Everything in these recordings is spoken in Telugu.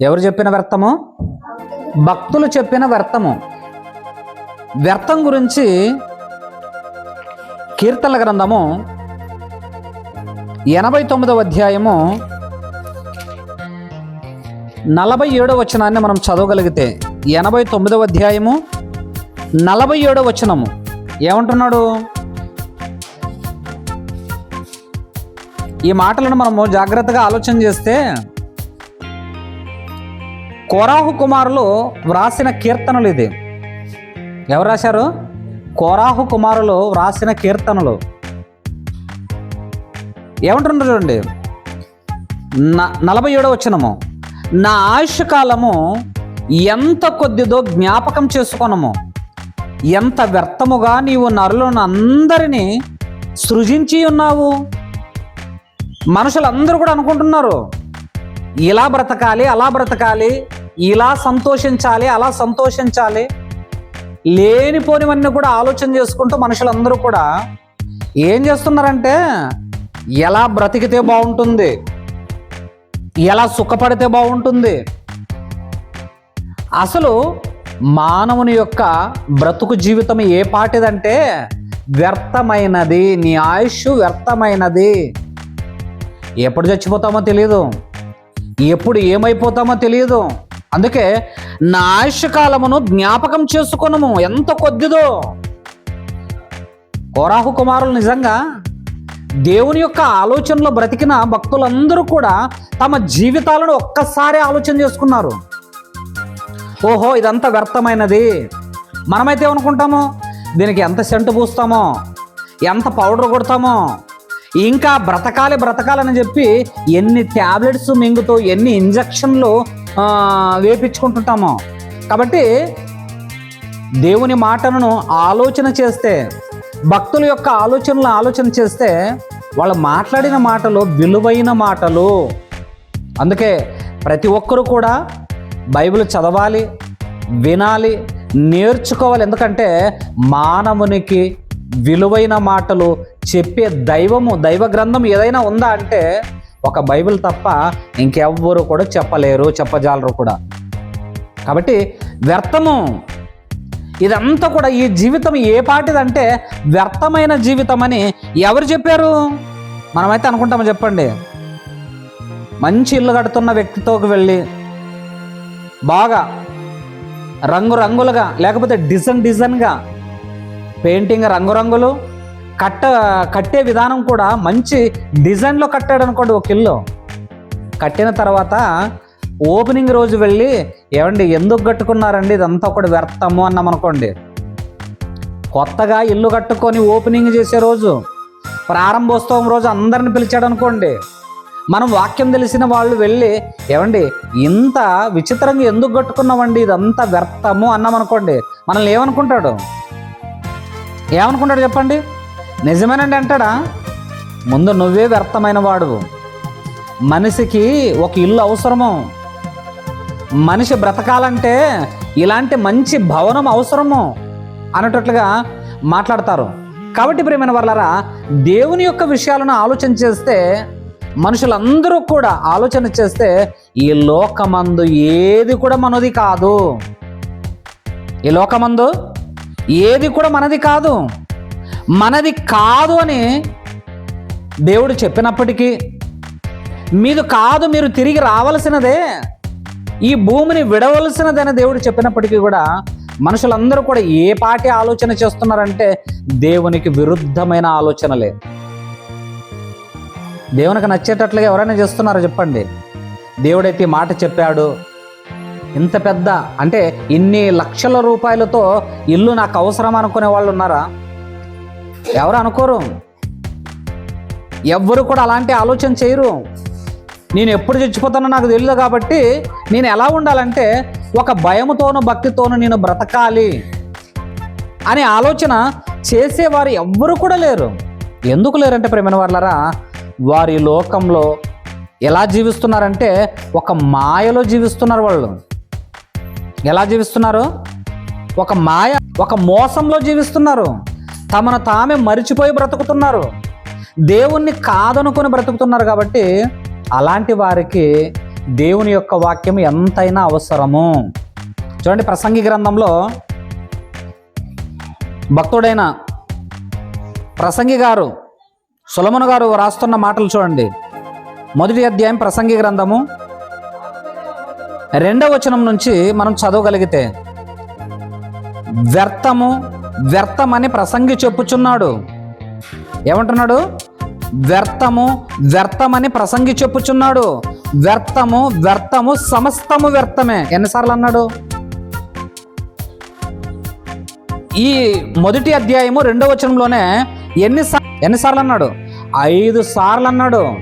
ఎవరు చెప్పిన వ్యర్థము? భక్తులు చెప్పిన వ్యర్థము. వ్యర్థం గురించి కీర్తనల గ్రంథము ఎనభై తొమ్మిదవ అధ్యాయము నలభై ఏడవ వచనాన్ని మనం చదవగలిగితే ఎనభై తొమ్మిదవ అధ్యాయము నలభై ఏడవ వచనము. ఏమంటున్నాడు? ఈ మాటలను మనము జాగ్రత్తగా ఆలోచన చేస్తే కోరాహు కుమారులు వ్రాసిన కీర్తనలు ఇది. ఎవరు రాశారు? కోరాహు కుమారులు వ్రాసిన కీర్తనలు. ఏమంటున్నారు చూడండి? న- నలభై ఏడో వచ్చినము నా ఆయుష్ కాలము ఎంత కొద్దిదో జ్ఞాపకం చేసుకున్నాము ఎంత వ్యర్థముగా నీవు నరులను అందరినీ సృజించి ఉన్నావు. మనుషులందరూ కూడా అనుకుంటున్నారు. ఇలా బ్రతకాలి అలా బ్రతకాలి ఇలా సంతోషించాలి అలా సంతోషించాలి. లేనిపోనివన్నీ కూడా ఆలోచన చేసుకుంటూ మనుషులందరూ కూడా ఏం చేస్తున్నారంటే ఎలా బ్రతికితే బాగుంటుంది ఎలా సుఖపడితే బాగుంటుంది. అసలు మానవుని యొక్క బ్రతుకు జీవితం ఏ పాటిదంటే వ్యర్థమైనది నీ ఆయుష్ వ్యర్థమైనది. ఎప్పుడు చచ్చిపోతామో తెలియదు ఎప్పుడు ఏమైపోతామో తెలియదు అందుకే నా ఆయుష్ కాలమును జ్ఞాపకం చేసుకునము. ఎంత కొద్దిదో? కోరాహు కుమారులు నిజంగా దేవుని యొక్క ఆలోచనలో బ్రతికిన భక్తులందరూ కూడా తమ జీవితాలను ఒక్కసారి ఆలోచన చేసుకున్నారు. ఓహో ఇదంతా వ్యర్థమైనది. మనమైతే అనుకుంటామో దీనికి ఎంత సెంటు పూస్తామో? ఎంత పౌడర్ కొడతామో? ఇంకా బ్రతకాలి బ్రతకాలని చెప్పి ఎన్ని ట్యాబ్లెట్స్ మింగుతూ ఎన్ని ఇంజక్షన్లు వేపించుకుంటుంటాము? కాబట్టి దేవుని మాటలను ఆలోచన చేస్తే భక్తుల యొక్క ఆలోచనలు ఆలోచన చేస్తే వాళ్ళు మాట్లాడిన మాటలు విలువైన మాటలు. అందుకే ప్రతి ఒక్కరూ కూడా బైబిల్ చదవాలి వినాలి నేర్చుకోవాలి. ఎందుకంటే మానవునికి విలువైన మాటలు చెప్పే దైవము దైవ గ్రంథం ఏదైనా ఉందా అంటే ఒక బైబిల్ తప్ప ఇంకెవ్వరు కూడా చెప్పలేరు చెప్పజాలరు కూడా. కాబట్టి వ్యర్థము. ఇదంతా కూడా ఈ జీవితం ఏ పాటిదంటే వ్యర్థమైన జీవితం అని ఎవరు చెప్పారు? మనమైతే అనుకుంటామో చెప్పండి. మంచి ఇల్లు కడుతున్న వ్యక్తితోకి వెళ్ళి బాగా రంగు రంగులుగా లేకపోతే డిజైన్ డిజైన్గా పెయింటింగ్ రంగురంగులు కట్ట కట్టే విధానం కూడా మంచి డిజైన్లో కట్టాడు అనుకోండి ఒక ఇల్లు కట్టిన తర్వాత ఓపెనింగ్ రోజు వెళ్ళి ఏమండి ఎందుకు కట్టుకున్నారండి? ఇదంతా ఒకటి వ్యర్థము అన్నాం అనుకోండి. కొత్తగా ఇల్లు కట్టుకొని ఓపెనింగ్ చేసే రోజు ప్రారంభోత్సవం రోజు అందరిని పిలిచాడు అనుకోండి. మనం వాక్యం తెలిసిన వాళ్ళు వెళ్ళి ఏమండి ఇంత విచిత్రంగా ఎందుకు కట్టుకున్నామండి? ఇదంతా వ్యర్థము అన్నాం అనుకోండి. మనల్ని ఏమనుకుంటాడు? ఏమనుకుంటాడు చెప్పండి? నిజమేనండి అంటాడా? ముందు నువ్వే వ్యర్థమైన వాడు. మనిషికి ఒక ఇల్లు అవసరము. మనిషి బ్రతకాలంటే ఇలాంటి మంచి భవనం అవసరము అన్నట్లుగా మాట్లాడతారు. కాబట్టి ప్రేమైన వాళ్ళరా దేవుని యొక్క విషయాలను ఆలోచన చేస్తే మనుషులందరూ కూడా ఆలోచన చేస్తే ఈ లోకమందు ఏది కూడా మనది కాదు. ఈ లోకమందు ఏది కూడా మనది కాదు. మనది కాదు అని దేవుడు చెప్పినప్పటికీ మీది కాదు మీరు తిరిగి రావలసినదే ఈ భూమిని విడవలసినదని దేవుడు చెప్పినప్పటికీ కూడా మనుషులందరూ కూడా ఏ పాటి ఆలోచన చేస్తున్నారంటే దేవునికి విరుద్ధమైన ఆలోచనలే. దేవునికి నచ్చేటట్లుగా ఎవరైనా చేస్తున్నారో చెప్పండి? దేవుడైతే ఈ మాట చెప్పాడు ఇంత పెద్ద అంటే ఇన్ని లక్షల రూపాయలతో ఇల్లు నాకు అవసరం అనుకునే వాళ్ళు ఉన్నారా? ఎవరు అనుకోరు? ఎవ్వరు కూడా అలాంటి ఆలోచన చేయరు. నేను ఎప్పుడు చచ్చిపోతానో నాకు తెలియదు కాబట్టి నేను ఎలా ఉండాలంటే ఒక భయముతోనూ భక్తితోనూ నేను బ్రతకాలి అనే ఆలోచన చేసేవారు ఎవ్వరు కూడా లేరు. ఎందుకు లేరంటే ప్రేమైన వాళ్ళరా వారి లోకంలో ఎలా జీవిస్తున్నారంటే ఒక మాయలో జీవిస్తున్నారు వాళ్ళు. ఎలా జీవిస్తున్నారు? ఒక మాయ ఒక మోసంలో జీవిస్తున్నారు. తమను తామే మరిచిపోయి బ్రతుకుతున్నారు. దేవుణ్ణి కాదనుకొని బ్రతుకుతున్నారు కాబట్టి అలాంటి వారికి దేవుని యొక్క వాక్యం ఎంతైనా అవసరము. చూడండి ప్రసంగి గ్రంథంలో భక్తుడైన ప్రసంగి గారు సులమును గారు రాస్తున్న మాటలు చూడండి. మొదటి అధ్యాయం ప్రసంగి గ్రంథము రెండవ వచనం నుంచి మనం చదవగలిగితే వ్యర్థము వ్యర్థమని ప్రసంగి చెప్పుచున్నాడు. ఏమంటున్నాడు? వ్యర్థము వ్యర్థమని ప్రసంగి చెప్పుచున్నాడు. వ్యర్థము వ్యర్థము సమస్తము వ్యర్థమే. ఎన్నిసార్లు అన్నాడు? ఈ మొదటి అధ్యాయము రెండవ వచనంలోనే ఎన్ని ఎన్నిసార్లు అన్నాడు? ఐదు సార్లు అన్నాడు.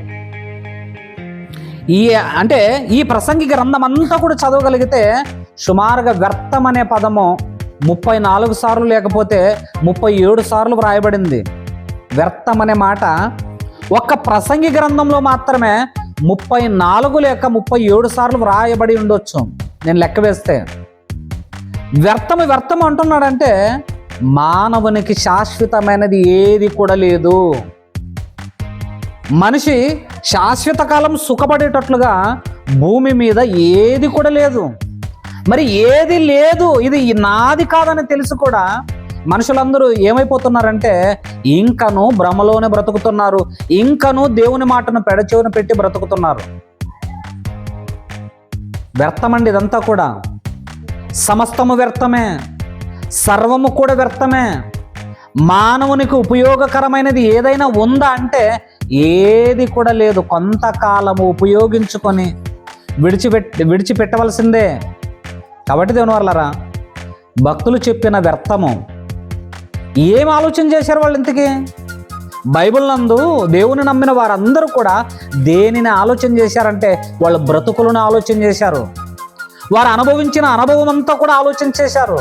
ఈ అంటే ఈ ప్రసంగి గ్రంథం అంతా కూడా చదవగలిగితే సుమారుగా వ్యర్థం అనే పదము ముప్పై నాలుగు సార్లు లేకపోతే ముప్పై ఏడు సార్లు వ్రాయబడింది. వ్యర్థం అనే మాట. ఒక్క ప్రసంగి గ్రంథంలో మాత్రమే ముప్పై నాలుగు లేక ముప్పై ఏడు సార్లు వ్రాయబడి ఉండొచ్చు. నేను లెక్క వేస్తే. వ్యర్థము వ్యర్థం అంటున్నాడంటే మానవునికి శాశ్వతమైనది ఏది కూడా లేదు. మనిషి శాశ్వత కాలం సుఖపడేటట్లుగా భూమి మీద ఏది కూడా లేదు. మరి ఏది లేదు ఇది నాది కాదని తెలిసి కూడా మనుషులందరూ ఏమైపోతున్నారంటే ఇంకను భ్రమలోనే బ్రతుకుతున్నారు. ఇంకను దేవుని మాటను పెడచెవున పెట్టి బ్రతుకుతున్నారు. వ్యర్థమండి ఇదంతా కూడా. సమస్తము వ్యర్థమే. సర్వము కూడా వ్యర్థమే. మానవునికి ఉపయోగకరమైనది ఏదైనా ఉందా అంటే ఏది కూడా లేదు. కొంతకాలము ఉపయోగించుకొని విడిచిపెట్టి విడిచిపెట్టవలసిందే. కాబట్టి దేవుని వాళ్ళరా భక్తులు చెప్పిన వ్యర్థము. ఏం ఆలోచన చేశారు వాళ్ళు ఇంతకీ? బైబిల్ నందు దేవుని నమ్మిన వారందరూ కూడా దేనిని ఆలోచన చేశారంటే వాళ్ళ బ్రతుకులను ఆలోచన చేశారు. వారు అనుభవించిన అనుభవం అంతా కూడా ఆలోచన చేశారు.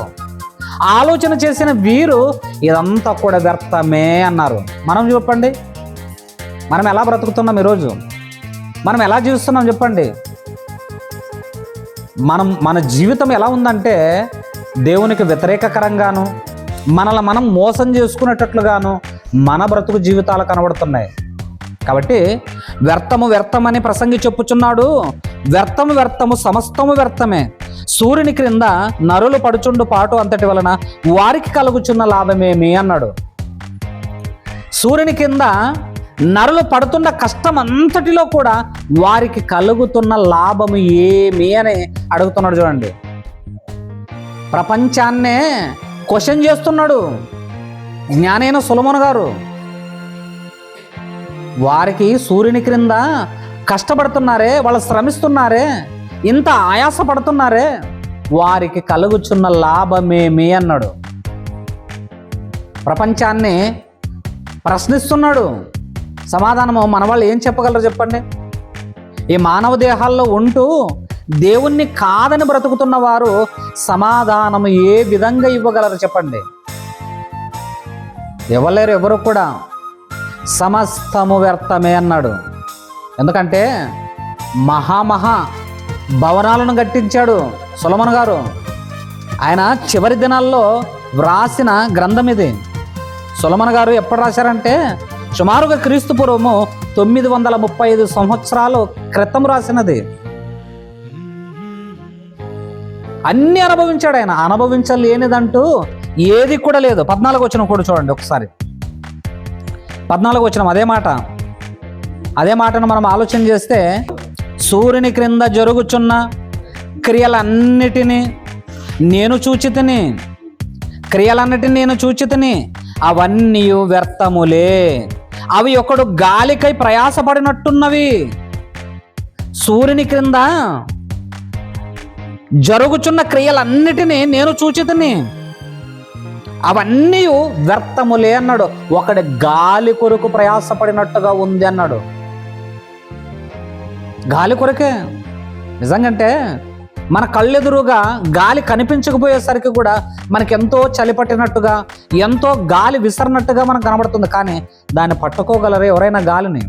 ఆలోచన చేసిన వీరు ఇదంతా కూడా వ్యర్థమే అన్నారు. మనం చెప్పండి. మనం ఎలా బ్రతుకుతున్నాం ఈరోజు? మనం ఎలా జీవిస్తున్నాం చెప్పండి. మనం మన జీవితం ఎలా ఉందంటే దేవునికి వ్యతిరేకకరంగాను మనల్ని మనం మోసం చేసుకునేటట్లుగాను మన బ్రతుకు జీవితాలు కనబడుతున్నాయి. కాబట్టి వ్యర్థము వ్యర్థమని ప్రసంగి చెప్పుచున్నాడు. వ్యర్థము వ్యర్థము సమస్తము వ్యర్థమే. సూర్యుని క్రింద నరులు పడుచుండు పాటు అంతటి వలన వారికి కలుగుచున్న లాభమేమి? అన్నాడు. సూర్యుని కింద నరులు పడుతున్న కష్టం అంతటిలో కూడా వారికి కలుగుతున్న లాభము ఏమి అని అడుగుతున్నాడు చూడండి. ప్రపంచాన్నే క్వశ్చన్ చేస్తున్నాడు జ్ఞానైన సులమన్ గారు. వారికి సూర్యుని క్రింద కష్టపడుతున్నారే వాళ్ళు శ్రమిస్తున్నారే ఇంత ఆయాస పడుతున్నారే వారికి కలుగుచున్న లాభమేమి అన్నాడు. ప్రపంచాన్ని ప్రశ్నిస్తున్నాడు. సమాధానము మన వాళ్ళు ఏం చెప్పగలరు చెప్పండి? ఈ మానవ దేహాల్లో ఉంటూ దేవుణ్ణి కాదని బ్రతుకుతున్న వారు సమాధానము ఏ విధంగా ఇవ్వగలరు చెప్పండి? ఇవ్వలేరు ఎవరు కూడా. సమస్తము వ్యర్థమే అన్నాడు. ఎందుకంటే మహామహా భవనాలను కట్టించాడు సులమన్ గారు. ఆయన చివరి దినాల్లో వ్రాసిన గ్రంథం ఇది. సులమన్ గారు ఎప్పుడు రాశారంటే సుమారుగా క్రీస్తు పూర్వము తొమ్మిది వందల ముప్పై ఐదు సంవత్సరాలు క్రితం రాసినది. అన్ని అనుభవించాడు ఆయన. అనుభవించలేనిదంటూ ఏది కూడా లేదు. పద్నాలుగు వచ్చిన కూడా చూడండి ఒకసారి. పద్నాలుగు వచ్చిన అదే మాట. అదే మాటను మనం ఆలోచన చేస్తే సూర్యుని క్రింద జరుగుచున్న క్రియలన్నిటినీ నేను చూచితిని. క్రియలన్నిటిని నేను చూచితిని. అవన్నీ వ్యర్థములే. అవి ఒకడు గాలికై ప్రయాసపడినట్టున్నవి. సూర్యుని క్రింద జరుగుచున్న క్రియలన్నిటినీ నేను చూచితిని. అవన్నీ వ్యర్థములే అన్నాడు. ఒకడి గాలి కొరకు ప్రయాసపడినట్టుగా ఉంది అన్నాడు. గాలి కొరకే? నిజంగంటే మన కళ్ళెదురుగా గాలి కనిపించకపోయేసరికి కూడా మనకి ఎంతో చలి పట్టినట్టుగా ఎంతో గాలి విసరినట్టుగా మనకు కనబడుతుంది. కానీ దాన్ని పట్టుకోగలరు ఎవరైనా గాలిని?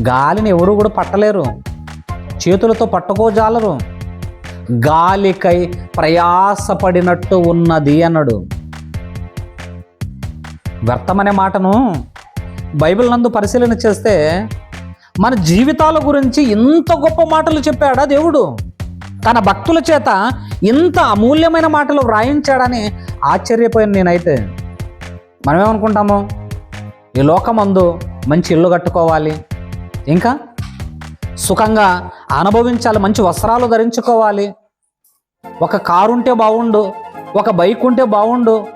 గాలిని ఎవరు కూడా పట్టలేరు. చేతులతో పట్టుకోజాలరు. గాలికై ప్రయాసపడినట్టు ఉన్నది అన్నాడు. వ్యర్థమనే మాటను బైబిల్ నందు పరిశీలన చేస్తే మన జీవితాల గురించి ఇంత గొప్ప మాటలు చెప్పాడా దేవుడు? తన భక్తుల చేత ఇంత అమూల్యమైన మాటలు వ్రాయించాడని ఆశ్చర్యపోయాను నేనైతే. మనమేమనుకుంటాము? ఈ లోకమందు మంచి ఇల్లు కట్టుకోవాలి. ఇంకా? సుఖంగా అనుభవించాలి మంచి వస్త్రాలు ధరించుకోవాలి. ఒక కారు ఉంటే బాగుండు ఒక బైక్ ఉంటే బాగుండు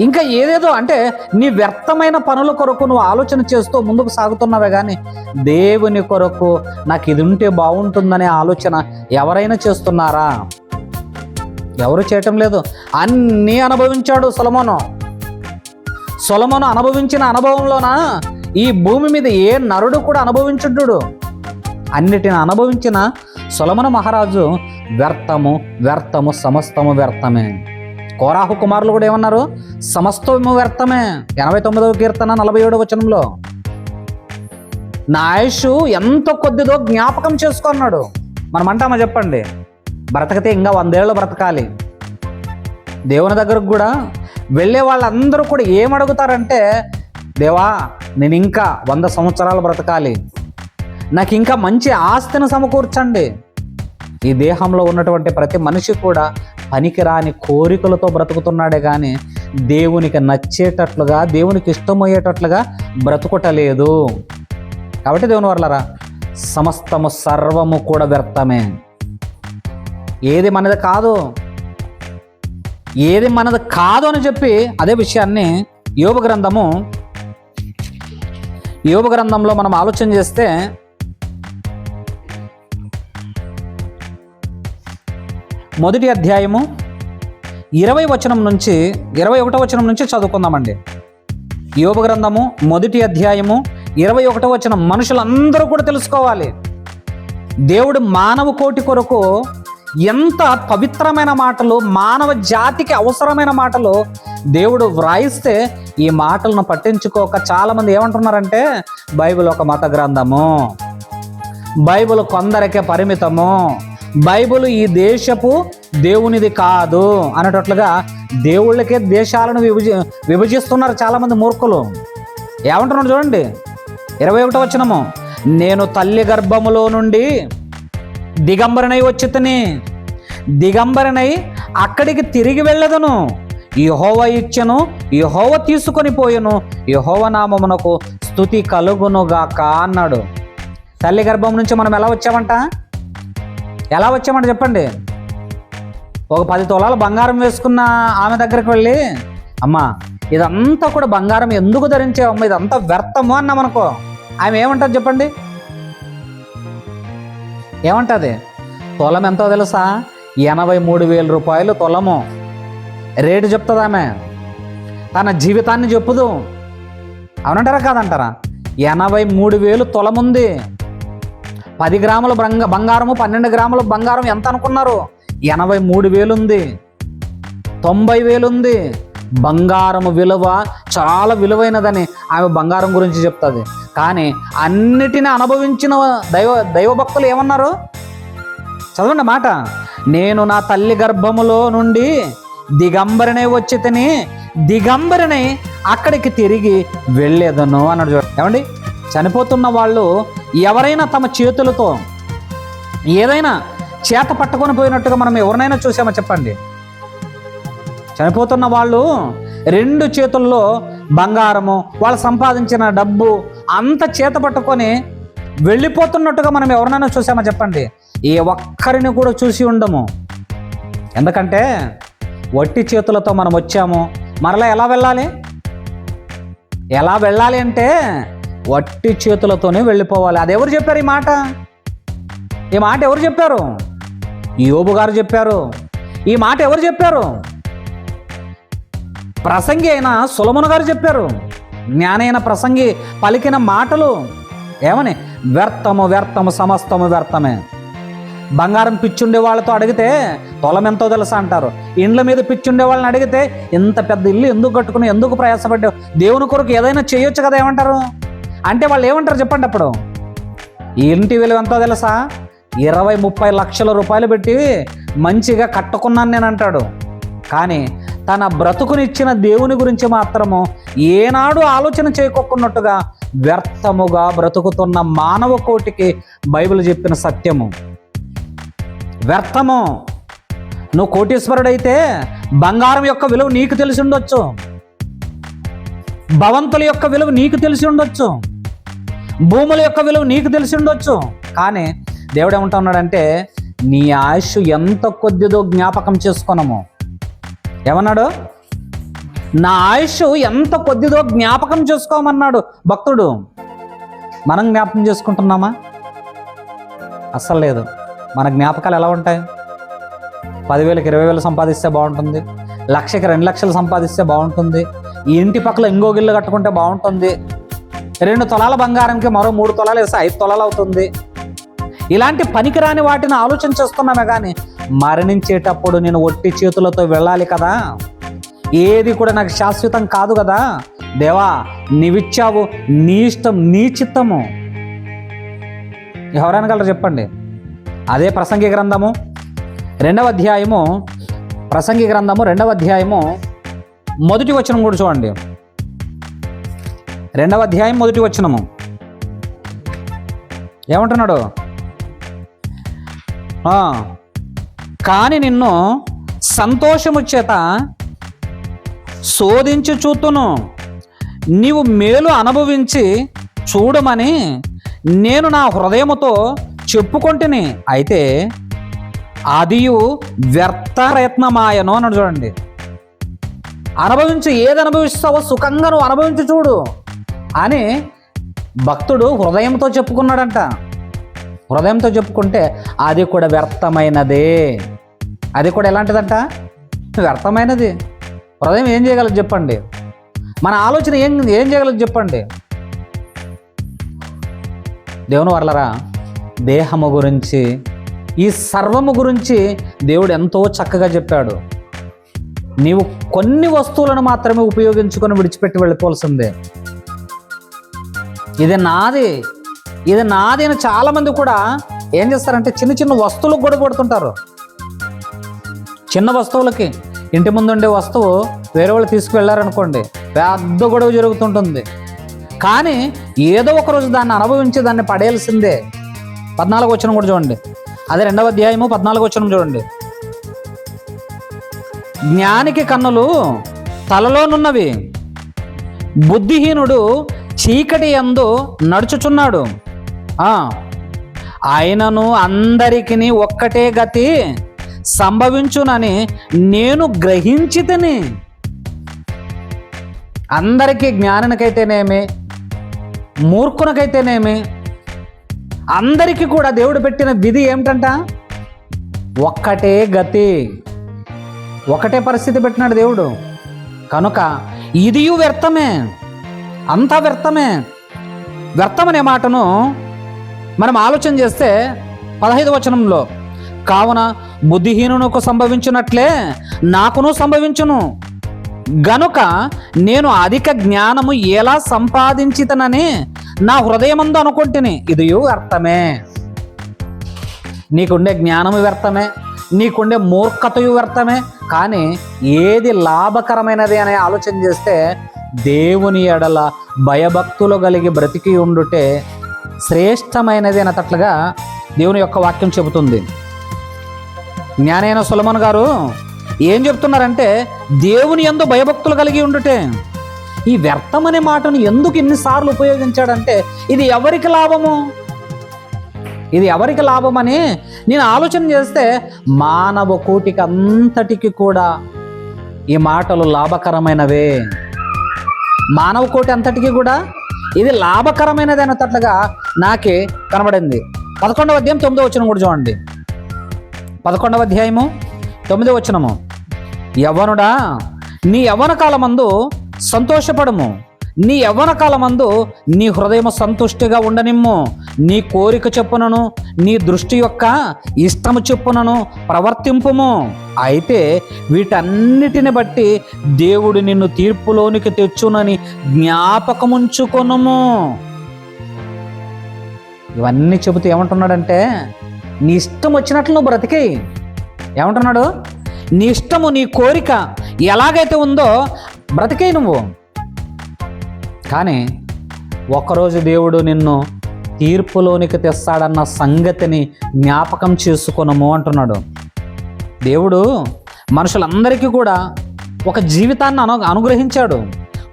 ఇంకా ఏదేదో అంటే నీ వ్యర్థమైన పనుల కొరకు నువ్వు ఆలోచన చేస్తూ ముందుకు సాగుతున్నావే కానీ దేవుని కొరకు నాకు ఇది ఉంటే బాగుంటుందనే ఆలోచన ఎవరైనా చేస్తున్నారా? ఎవరు చేయటం లేదు. అన్నీ అనుభవించాడు సొలమోను. సొలమోను అనుభవించిన అనుభవంలోన? ఈ భూమి మీద ఏ నరుడు కూడా అనుభవించుడు అన్నిటిని అనుభవించిన సొలమన మహారాజు వ్యర్థము వ్యర్థము సమస్తము వ్యర్థమే. కోరాహు కుమారులు కూడా ఏమన్నారు? సమస్తము వ్యర్థమే. ఎనభై తొమ్మిదవ కీర్తన నలభై ఏడవ వచనంలో. నా ఆయుష్ ఎంత కొద్దిదో జ్ఞాపకం చేసుకున్నాడు. మనం అంటామా చెప్పండి? బ్రతకతే ఇంకా వందేళ్ళు బ్రతకాలి. దేవుని దగ్గరకు కూడా వెళ్ళే వాళ్ళందరూ కూడా ఏమడుగుతారంటే దేవా నేను ఇంకా వంద సంవత్సరాలు బ్రతకాలి. నాకు ఇంకా మంచి ఆస్తిని సమకూర్చండి. ఈ దేహంలో ఉన్నటువంటి ప్రతి మనిషి కూడా పనికిరాని కోరికలతో బ్రతుకుతున్నాడే కానీ దేవునికి నచ్చేటట్లుగా దేవునికి ఇష్టమయ్యేటట్లుగా బ్రతుకుటలేదు. కాబట్టి దేవుని వర్లరా సమస్తము సర్వము కూడా వ్యర్థమే. ఏది మనది కాదు. ఏది మనది కాదు అని చెప్పి అదే విషయాన్ని యోగ గ్రంథము యోగ గ్రంథంలో మనం ఆలోచన చేస్తే మొదటి అధ్యాయము ఇరవై వచనం నుంచి ఇరవై ఒకటో వచనం నుంచి చదువుకుందామండి. యోగ గ్రంథము మొదటి అధ్యాయము ఇరవై ఒకటో వచనం మనుషులందరూ కూడా తెలుసుకోవాలి. దేవుడు మానవ కోటి కొరకు ఎంత పవిత్రమైన మాటలు మానవ జాతికి అవసరమైన మాటలు దేవుడు వ్రాయిస్తే ఈ మాటలను పట్టించుకోక చాలామంది ఏమంటున్నారంటే బైబిల్ ఒక మత గ్రంథము. బైబిల్ కొందరికే పరిమితము. బైబుల్ ఈ దేశపు దేవునిది కాదు అనేటట్లుగా దేవుళ్ళకే దేశాలను విభజి విభజిస్తున్నారు చాలామంది మూర్ఖులు. ఏమంటున్నాడు చూడండి? ఇరవై ఒకటో వచ్చినము నేను తల్లి గర్భములో నుండి దిగంబరనై వచ్చితని దిగంబరనై అక్కడికి తిరిగి వెళ్ళదును. యహోవ ఇచ్చను యహోవ తీసుకొని పోయెను యహోవ నామమునకు స్థుతి కలుగునుగాక అన్నాడు. తల్లి గర్భం నుంచి మనం ఎలా వచ్చామంట? ఎలా వచ్చామంట చెప్పండి. ఒక పది తులాలు బంగారం వేసుకున్న ఆమె దగ్గరికి వెళ్ళి అమ్మా ఇదంతా కూడా బంగారం ఎందుకు ధరించావమ్మా ఇదంతా వ్యర్థము అన్నామనుకో ఆమె ఏమంటుంది చెప్పండి. ఏమంటుంది? తులం ఎంతో తెలుసా? ఎనభై మూడు వేల రూపాయలు తులము. రేటు చెప్తుంది ఆమె. తన జీవితాన్ని చెప్పుదు. అవునంటారా కాదంటారా? ఎనభై మూడు వేలు తులముంది. పది గ్రాముల బంగ బంగారము పన్నెండు గ్రాముల బంగారం ఎంత అనుకున్నారు? ఎనభై మూడు వేలుంది. తొంభై వేలు ఉంది బంగారము విలువ చాలా విలువైనదని ఆమె బంగారం గురించి చెప్తుంది. కానీ అన్నిటిని అనుభవించిన దైవ దైవభక్తులు ఏమన్నారు? చదవండి మాట. నేను నా తల్లి గర్భములో నుండి దిగంబరినే వచ్చి తిని దిగంబరిని అక్కడికి తిరిగి వెళ్ళేదను అన్నాడు చూడండి. ఏమండి? చనిపోతున్న వాళ్ళు ఎవరైనా తమ చేతులతో ఏదైనా చేత పట్టుకొని పోయినట్టుగా మనం ఎవరినైనా చూసామో చెప్పండి? చనిపోతున్న వాళ్ళు రెండు చేతుల్లో బంగారము వాళ్ళు సంపాదించిన డబ్బు అంత చేత పట్టుకొని వెళ్ళిపోతున్నట్టుగా మనం ఎవరినైనా చూసామో చెప్పండి? ఏ ఒక్కరిని కూడా చూసి ఉండము. ఎందుకంటే వట్టి చేతులతో మనం వచ్చాము. మరలా ఎలా వెళ్ళాలి? ఎలా వెళ్ళాలి అంటే వట్టి చేతులతోనే వెళ్ళిపోవాలి. అది ఎవరు చెప్పారు ఈ మాట? ఈ మాట ఎవరు చెప్పారు? యోబు గారు చెప్పారు. ఈ మాట ఎవరు చెప్పారు? ప్రసంగి అయిన సులమున గారు చెప్పారు. జ్ఞానైన ప్రసంగి పలికిన మాటలు ఏమని? వ్యర్థము వ్యర్థము సమస్తము వ్యర్థమే. బంగారం పిచ్చుండే వాళ్ళతో అడిగితే తొలమెంతో ఎంతో తెలుసా అంటారు. ఇండ్ల మీద పిచ్చుండే వాళ్ళని అడిగితే ఇంత పెద్ద ఇల్లు ఎందుకు కట్టుకుని ఎందుకు ప్రయాసపడ్డావు? దేవుని కొరకు ఏదైనా చేయొచ్చు కదా ఏమంటారు? అంటే వాళ్ళు ఏమంటారు చెప్పండి అప్పుడు? ఈ ఇంటి విలువ ఎంతో తెలుసా? ఇరవై ముప్పై లక్షల రూపాయలు పెట్టి మంచిగా కట్టుకున్నాను నేను అంటాడు. కానీ తన బ్రతుకునిచ్చిన దేవుని గురించి మాత్రము ఏనాడు ఆలోచన చేయకొక్కున్నట్టుగా వ్యర్థముగా బ్రతుకుతున్న మానవ కోటికి బైబిల్ చెప్పిన సత్యము. వ్యర్థము. నువ్వు కోటీశ్వరుడైతే బంగారం యొక్క విలువ నీకు తెలిసి ఉండొచ్చు. భవంతుల యొక్క విలువ నీకు తెలిసి ఉండొచ్చు. భూముల యొక్క విలువ నీకు తెలిసి ఉండొచ్చు. కానీ దేవుడు ఏమంటున్నాడంటే నీ ఆయుష్ ఎంత కొద్దిదో జ్ఞాపకం చేసుకున్నాము ఏమన్నాడు? నా ఆయుష్ ఎంత కొద్దిదో జ్ఞాపకం చేసుకోమన్నాడు భక్తుడు. మనం జ్ఞాపకం చేసుకుంటున్నామా? అస్సలు లేదు. మన జ్ఞాపకాలు ఎలా ఉంటాయి? పదివేలకు ఇరవై వేలు సంపాదిస్తే బాగుంటుంది. లక్షకి రెండు లక్షలు సంపాదిస్తే బాగుంటుంది. ఈ ఇంటి పక్కల ఇంకో గిల్లు కట్టుకుంటే బాగుంటుంది. రెండు తొలాల బంగారంకి మరో మూడు తొలాలు వేస్తే ఐదు తొలాలు అవుతుంది. ఇలాంటి పనికిరాని వాటిని ఆలోచన చేస్తున్నామే కానీ మరణించేటప్పుడు నేను ఒట్టి చేతులతో వెళ్ళాలి కదా? ఏది కూడా నాకు శాశ్వతం కాదు కదా? దేవా నీవిచ్చావు నీ ఇష్టం నీ చిత్తము. ఎవరనగలరు చెప్పండి. అదే ప్రసంగి గ్రంథము రెండవ అధ్యాయము ప్రసంగి గ్రంథము రెండవ అధ్యాయము మొదటి వచనం కూడా చూడండి. రెండవ అధ్యాయం మొదటి వచ్చినము ఏమంటున్నాడు? కానీ నిన్ను సంతోషము చేత శోధించి చూతును. నీవు మేలు అనుభవించి చూడమని నేను నా హృదయముతో చెప్పుకొంటిని. అయితే అదియు వ్యర్థ ప్రయత్నమాయను అని చూడండి. అనుభవించి ఏది అనుభవిస్తావో సుఖంగా నువ్వు అనుభవించి చూడు. అని భక్తుడు హృదయంతో చెప్పుకున్నాడంట. హృదయంతో చెప్పుకుంటే అది కూడా వ్యర్థమైనదే. అది కూడా ఎలాంటిదంట? వ్యర్థమైనది. హృదయం ఏం చేయగలదు చెప్పండి. మన ఆలోచన ఏం ఏం చేయగలదు చెప్పండి. దేవుని వర్లరా దేహము గురించి ఈ సర్వము గురించి దేవుడు ఎంతో చక్కగా చెప్పాడు. నీవు కొన్ని వస్తువులను మాత్రమే ఉపయోగించుకొని విడిచిపెట్టి వెళ్ళిపోవలసిందే. ఇది నాది. ఇది నాది అని చాలామంది కూడా ఏం చేస్తారంటే చిన్న చిన్న వస్తువులకు కూడా కొడుతుంటారు. చిన్న వస్తువులకి. ఇంటి ముందు ఉండే వస్తువు వేరే వాళ్ళు తీసుకువెళ్ళారనుకోండి పెద్ద గొడవ జరుగుతుంటుంది. కానీ ఏదో ఒక రోజు దాన్ని అనుభవించి దాన్ని పడేయాల్సిందే. పద్నాలుగు వచ్చిన కూడా చూడండి. అదే రెండవ అధ్యాయము పద్నాలుగు వచ్చిన చూడండి. జ్ఞానికి కన్నులు తలలోనున్నవి. బుద్ధిహీనుడు చీకటి యందు నడుచుచున్నాడు. ఆయనను అందరికిని ఒక్కటే గతి సంభవించునని నేను గ్రహించితిని. అందరికీ జ్ఞానునికైతేనేమి? మూర్ఖునికైతేనేమి? అందరికీ కూడా దేవుడు పెట్టిన విధి ఏమిటంట? ఒక్కటే గతి. ఒకటే పరిస్థితి పెట్టినాడు దేవుడు. కనుక ఇదియు వ్యర్థమే. అంతా వ్యర్థమే. వ్యర్థమనే మాటను మనం ఆలోచన చేస్తే పదహైదు వచనంలో కావున బుద్ధిహీనునకు సంభవించినట్లే నాకును సంభవించును. గనుక నేను అధిక జ్ఞానము ఎలా సంపాదించితనని నా హృదయమందు అనుకుంటుని. ఇది వ్యర్థమే. నీకుండే జ్ఞానము వ్యర్థమే నీకుండే మూర్ఖతయు వ్యర్థమే కానీ ఏది లాభకరమైనది అనే ఆలోచన చేస్తే దేవుని ఎడల భయభక్తులు కలిగి బ్రతికి ఉండుటే శ్రేష్టమైనది అనేటట్లుగా దేవుని యొక్క వాక్యం చెబుతుంది. జ్ఞానైన సులమన్ గారు ఏం చెప్తున్నారంటే దేవుని ఎందు భయభక్తులు కలిగి ఉండుటే ఈ వ్యర్థం అనే మాటను ఎందుకు ఎన్నిసార్లు ఉపయోగించాడంటే ఇది ఎవరికి లాభము? ఇది ఎవరికి లాభమని నేను ఆలోచన చేస్తే మానవ కోటికి అంతటికి కూడా ఈ మాటలు లాభకరమైనవే. మానవ కోటి అంతటికి కూడా ఇది లాభకరమైనది అన్నట్లుగా నాకే కనబడింది. పదకొండవ అధ్యాయం తొమ్మిదో వచ్చిన కూడా చూడండి. పదకొండవ అధ్యాయము తొమ్మిదో వచనము. యవ్వనుడా నీ యవ్వన కాలమందు సంతోషపడము. నీ యవ్వన కాలమందు నీ హృదయము సంతుష్టిగా ఉండనిమ్ము. నీ కోరిక చెప్పునను నీ దృష్టి యొక్క ఇష్టము చెప్పునను ప్రవర్తింపుము. అయితే వీటన్నిటిని బట్టి దేవుడు నిన్ను తీర్పులోనికి తెచ్చునని జ్ఞాపకముంచుకొనుము. ఇవన్నీ చెబుతూ ఏమంటున్నాడంటే నీ ఇష్టం వచ్చినట్లు నువ్వు బ్రతికేయి. ఏమంటున్నాడు? నీ ఇష్టము నీ కోరిక ఎలాగైతే ఉందో బ్రతికే నువ్వు. కానీ ఒకరోజు దేవుడు నిన్ను తీర్పులోనికి తెస్తాడన్న సంగతిని జ్ఞాపకం చేసుకునము అంటున్నాడు. దేవుడు మనుషులందరికీ కూడా ఒక జీవితాన్ని అను అనుగ్రహించాడు.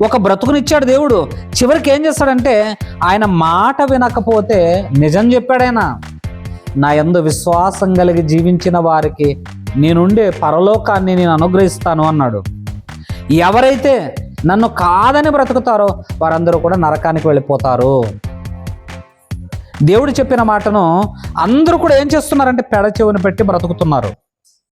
ఒక బ్రతుకునిచ్చాడు దేవుడు. చివరికి ఏం చేస్తాడంటే ఆయన మాట వినకపోతే నిజం చెప్పాడైనా నా ఎందు విశ్వాసం కలిగి జీవించిన వారికి నేనుండే పరలోకాన్ని నేను అనుగ్రహిస్తాను అన్నాడు. ఎవరైతే నన్ను కాదని బ్రతుకుతారో వారందరూ కూడా నరకానికి వెళ్ళిపోతారు. దేవుడు చెప్పిన మాటను అందరూ కూడా ఏం చేస్తున్నారంటే పెడ చెవిని పెట్టి బ్రతుకుతున్నారు.